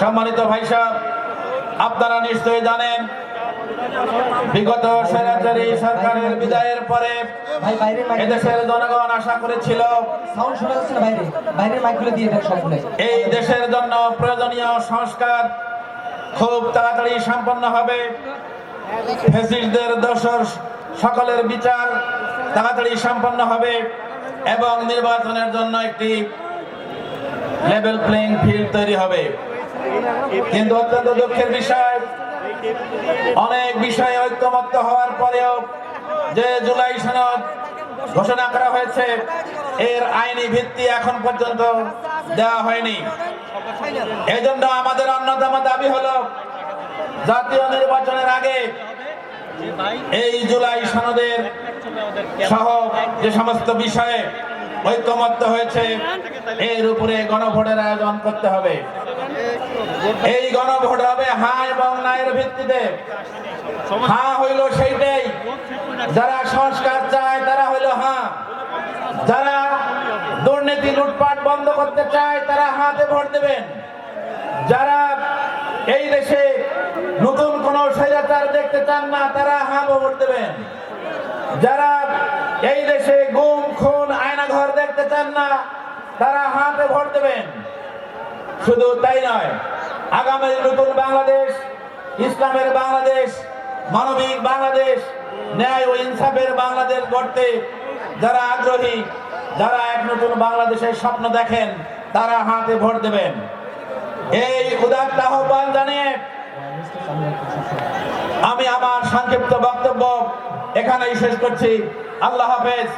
সম্মানিত ভাই সাহেব আপনারা নিশ্চয়ই জানেন বিগত স্বৈরাচারী সরকারের বিদায়ের পরে এদেশের জনগণ আশা করেছিল এই দেশের জন্য প্রয়োজনীয় সংস্কার খুব তাড়াতাড়ি সম্পন্ন হবে। ফেসিস্টদের দোষর সকলের বিচার তাড়াতাড়ি সম্পন্ন হবে এবং নির্বাচনের জন্য একটি লেভেল প্লেইং ফিল্ড তৈরি হবে। কিন্তু অত্যন্ত দুঃখের বিষয়। অনেক বিষয়ে ঐক্যমত্য হওয়ার পরেও যে জুলাই সনদ ঘোষণা করা হয়েছে, এর আইনি ভিত্তি এখন পর্যন্ত দেওয়া হয়নি। এই জন্য আমাদের অন্যতম দাবি হলো, জাতীয় নির্বাচনের আগে এই জুলাই সনদের সহ যে সমস্ত বিষয়ে ঐক্যমত্য হয়েছে, এর উপরে গণভোটের আয়োজন করতে হবে। এই গণভোট হবে হ্যাঁ এবং না এর ভিত্তিতে। হ্যাঁ হইল সেইটাই। যারা সংস্কার চায়, তারা হইল হ্যাঁ যারা দুর্নীতি লুটপাট বন্ধ করতে চায়, তারা হাতে ভোট দেবেন। যারা এই দেশে নতুন কোন স্বৈরাচার দেখতে চান না, তারা হ্যাঁ ভোট দেবেন। যারা এই দেশে গুম, খুন, আয়নাঘর দেখতে চান না, তারা হাতে ভোট দেবেন। শুধু তাই নয়, আগামী নতুন বাংলাদেশ, ইসলামের বাংলাদেশ, মানবিক বাংলাদেশ, ন্যায় ও ইনসাফের বাংলাদেশ গড়তে যারা আগ্রহী, যারা এক নতুন বাংলাদেশের স্বপ্ন দেখেন, তারা হাতে ভোট দেবেন। এই উদাত্ত আহ্বান জানিয়ে আমি আমার সংক্ষিপ্ত বক্তব্য এখানেই শেষ করছি। আল্লাহ হাফেজ।